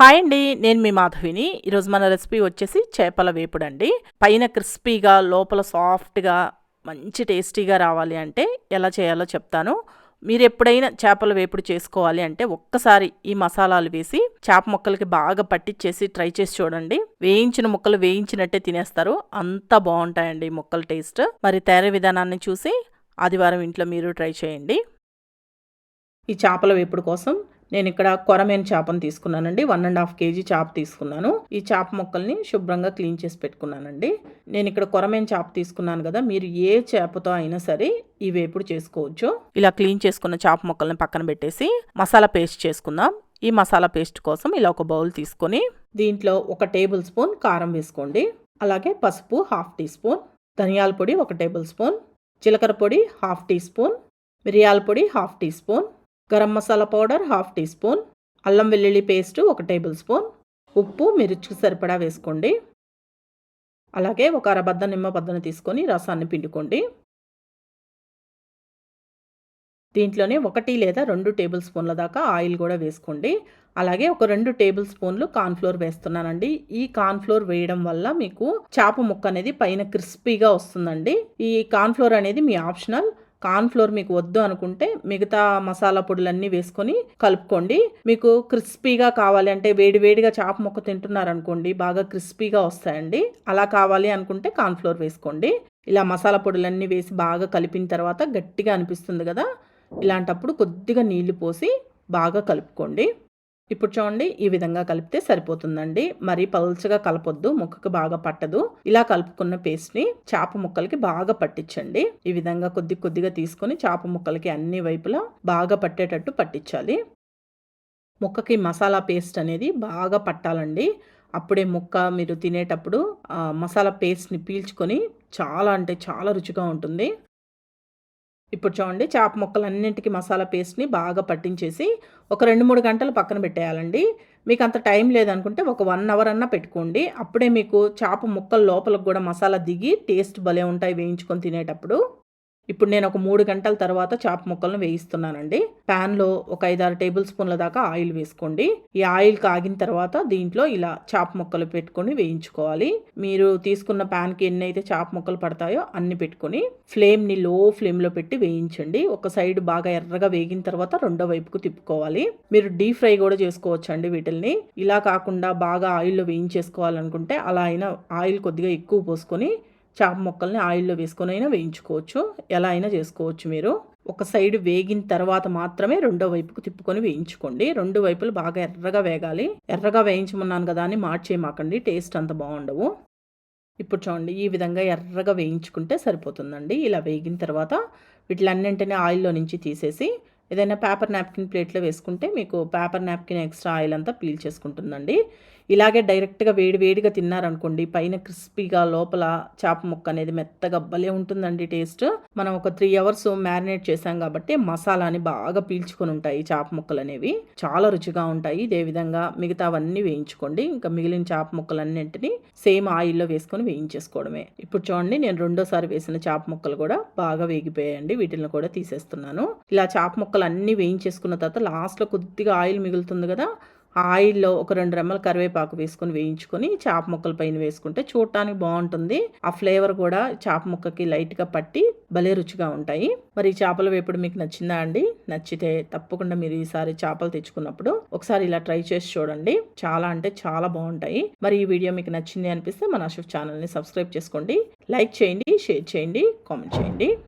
Hi అండి నేను మీ మాధవిని. ఈరోజు మన రెసిపీ వచ్చేసి చేపల వేపుడు అండి పైన క్రిస్పీగా లోపల సాఫ్ట్గా మంచి టేస్టీగా రావాలి అంటే ఎలా చేయాలో చెప్తాను. మీరు ఎప్పుడైనా చేపల వేపుడు చేసుకోవాలి అంటే ఒక్కసారి ఈ మసాలాలు వేసి చేప ముక్కలకి బాగా పట్టించేసి ట్రై చేసి చూడండి. వేయించిన ముక్కలు వేయించినట్టే తినేస్తారు. అంత బాగుంటాయండి ముక్కల టేస్ట్. మరి తయారీ విధానాన్ని చూసి ఆదివారం ఇంట్లో మీరు ట్రై చేయండి. ఈ చేపల వేపుడు కోసం నేను ఇక్కడ కొరమేను చేపను తీసుకున్నానండి. వన్ అండ్ హాఫ్ కేజీ చేప తీసుకున్నాను. ఈ చేప మొక్కల్ని శుభ్రంగా క్లీన్ చేసి పెట్టుకున్నానండి. నేను ఇక్కడ కొరమేను చేప తీసుకున్నాను కదా మీరు ఏ చేపతో అయినా సరే ఈ వేపుడు చేసుకోవచ్చు. ఇలా క్లీన్ చేసుకున్న చేప మొక్కల్ని పక్కన పెట్టేసి మసాలా పేస్ట్ చేసుకుందాం. ఈ మసాలా పేస్ట్ కోసం ఇలా ఒక బౌల్ తీసుకొని దీంట్లో ఒక టేబుల్ స్పూన్ కారం వేసుకోండి. అలాగే పసుపు హాఫ్ టీ స్పూన్ ధనియాల పొడి ఒక టేబుల్ స్పూన్ జీలకర్ర పొడి హాఫ్ టీ స్పూన్ మిరియాల పొడి half teaspoon garam masala powder half teaspoon అల్లం వెల్లుల్లి పేస్ట్ ఒక టేబుల్ స్పూన్ ఉప్పు మీరు సరిపడా వేసుకోండి. అలాగే ఒక అరబద్ద నిమ్మ బద్దను తీసుకొని రసాన్ని పిండుకోండి. దీంట్లోనే ఒకటి లేదా రెండు టేబుల్ స్పూన్ల దాకా ఆయిల్ కూడా వేసుకోండి. అలాగే ఒక రెండు టేబుల్ స్పూన్లు కార్న్ఫ్లోర్ వేస్తున్నానండి. ఈ కార్న్ఫ్లోర్ వేయడం వల్ల మీకు చేప ముక్క అనేది పైన క్రిస్పీగా వస్తుందండి. ఈ కార్న్ఫ్లోర్ అనేది మీ ఆప్షనల్. కార్న్ఫ్లోర్ మీకు వద్దు అనుకుంటే మిగతా మసాలా పొడులన్నీ వేసుకొని కలుపుకోండి. మీకు క్రిస్పీగా కావాలి అంటే వేడి వేడిగా చేప మొక్క తింటున్నారనుకోండి బాగా క్రిస్పీగా వస్తాయండి. అలా కావాలి అనుకుంటే కార్న్ఫ్లోర్ వేసుకోండి. ఇలా మసాలా పొడులన్నీ వేసి బాగా కలిపిన తర్వాత గట్టిగా అనిపిస్తుంది కదా ఇలాంటప్పుడు కొద్దిగా నీళ్ళు పోసి బాగా కలుపుకోండి. ఇప్పుడు చూడండి ఈ విధంగా కలిపితే సరిపోతుందండి. మరి పలుచగా కలపొద్దు ముక్కకు బాగా పట్టదు. ఇలా కలుపుకున్న పేస్ట్ని చేప ముక్కలకి బాగా పట్టించండి. ఈ విధంగా కొద్ది కొద్దిగా తీసుకొని చేప ముక్కలకి అన్ని వైపులా బాగా పట్టేటట్టు పట్టించాలి. ముక్కకి మసాలా పేస్ట్ అనేది బాగా పట్టాలండి. అప్పుడే ముక్క మీరు తినేటప్పుడు మసాలా పేస్ట్ని పీల్చుకొని చాలా అంటే చాలా రుచిగా ఉంటుంది. ఇప్పుడు చూడండి చేప ముక్కలన్నింటికి మసాలా పేస్ట్ని బాగా పట్టించేసి ఒక రెండు మూడు గంటలు పక్కన పెట్టేయాలండి. మీకు అంత టైం లేదనుకుంటే ఒక వన్ అవర్ అన్నా పెట్టుకోండి. అప్పుడే మీకు చేప ముక్కల లోపలకు కూడా మసాలా దిగి టేస్ట్ భలే ఉంటాయి వేయించుకొని తినేటప్పుడు. ఇప్పుడు నేను ఒక మూడు గంటల తర్వాత చాప ముక్కలను వేయిస్తున్నానండి. ప్యాన్లో ఒక ఐదారు టేబుల్ స్పూన్ల దాకా ఆయిల్ వేసుకోండి. ఈ ఆయిల్ కాగిన తర్వాత దీంట్లో ఇలా చాప ముక్కలు పెట్టుకొని వేయించుకోవాలి. మీరు తీసుకున్న ప్యాన్కి ఎన్ని అయితే చాప ముక్కలు పడతాయో అన్ని పెట్టుకొని ఫ్లేమ్ని లో ఫ్లేమ్లో పెట్టి వేయించండి. ఒక సైడ్ బాగా ఎర్రగా వేగిన తర్వాత రెండో వైపుకు తిప్పుకోవాలి. మీరు డీప్ ఫ్రై కూడా చేసుకోవచ్చు అండి వీటిల్ని. ఇలా కాకుండా బాగా ఆయిల్లో వేయించేసుకోవాలనుకుంటే అలా అయినా ఆయిల్ కొద్దిగా ఎక్కువ పోసుకొని చేప ముక్కల్ని ఆయిల్లో వేసుకొని అయినా వేయించుకోవచ్చు. ఎలా అయినా చేసుకోవచ్చు మీరు. ఒక సైడ్ వేగిన తర్వాత మాత్రమే రెండో వైపుకు తిప్పుకొని వేయించుకోండి. రెండు వైపులు బాగా ఎర్రగా వేగాలి. ఎర్రగా వేయించమన్నాను కదా అని మార్చేయమాకండి. టేస్ట్ అంత బాగుండవు. ఇప్పుడు చూడండి ఈ విధంగా ఎర్రగా వేయించుకుంటే సరిపోతుందండి. ఇలా వేగిన తర్వాత వీటిలన్నింటినీ ఆయిల్లో నుంచి తీసేసి ఏదైనా పేపర్ నాప్కిన్ ప్లేట్లో వేసుకుంటే మీకు పేపర్ నాప్కిన్ ఎక్స్ట్రా ఆయిల్ అంతా పీల్ చేసుకుంటుందండి. ఇలాగే డైరెక్ట్గా వేడి వేడిగా తిన్నారనుకోండి పైన క్రిస్పీగా లోపల చేప ముక్క అనేది మెత్తగా భలే ఉంటుందండి టేస్ట్. మనం ఒక త్రీ అవర్స్ మ్యారినేట్ చేసాం కాబట్టి మసాలాని బాగా పీల్చుకొని ఉంటాయి చేప ముక్కలు అనేవి. చాలా రుచిగా ఉంటాయి. ఇదే విధంగా మిగతావన్నీ వేయించుకోండి. ఇంకా మిగిలిన చేప ముక్కలన్నింటినీ సేమ్ ఆయిల్లో వేసుకొని వేయించేసుకోవడమే. ఇప్పుడు చూడండి నేను రెండోసారి వేసిన చేప ముక్కలు కూడా బాగా వేగిపోయాయండి. వీటిని కూడా తీసేస్తున్నాను. ఇలా చేప ముక్కలు అన్నీ వేయించేసుకున్న తర్వాత లాస్ట్లో కొద్దిగా ఆయిల్ మిగులుతుంది కదా ఆయిల్లో ఒక రెండు రెమ్మల కరివేపాకు వేసుకొని వేయించుకొని చేప ముక్కల పైన వేసుకుంటే చూడటానికి బాగుంటుంది. ఆ ఫ్లేవర్ కూడా చేప ముక్కకి లైట్గా పట్టి భలే రుచిగా ఉంటాయి. మరి చేపల వేపుడు మీకు నచ్చిందా అండి? నచ్చితే తప్పకుండా మీరు ఈసారి చేపలు తెచ్చుకున్నప్పుడు ఒకసారి ఇలా ట్రై చేసి చూడండి. చాలా అంటే చాలా బాగుంటాయి. మరి ఈ వీడియో మీకు నచ్చింది అనిపిస్తే మన అశోక్ ఛానల్ని సబ్స్క్రైబ్ చేసుకోండి. లైక్ చేయండి షేర్ చేయండి కామెంట్ చేయండి.